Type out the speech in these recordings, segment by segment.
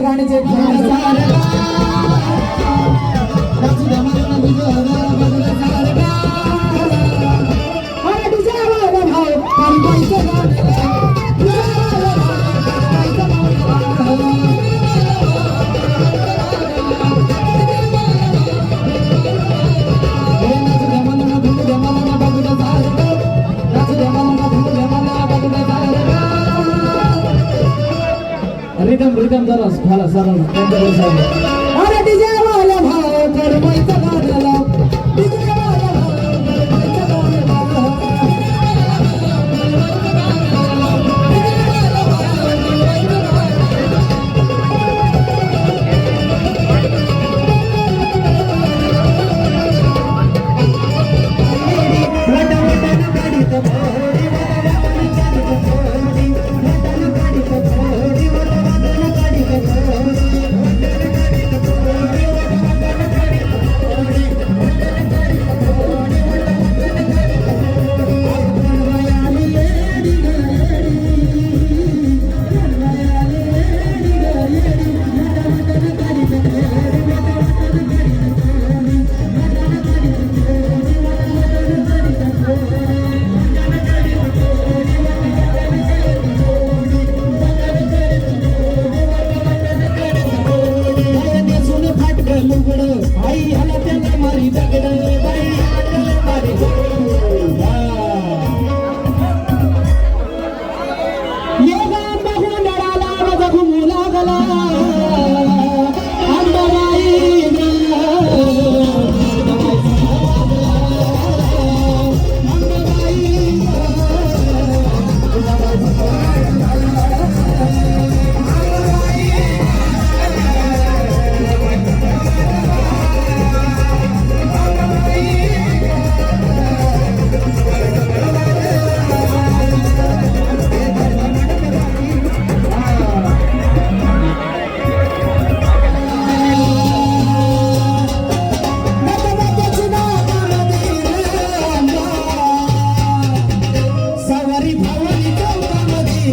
गाण्याचे rhythm rhythm झाला झाला झाला. अरे डीजे वाला भाव तर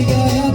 Thank you.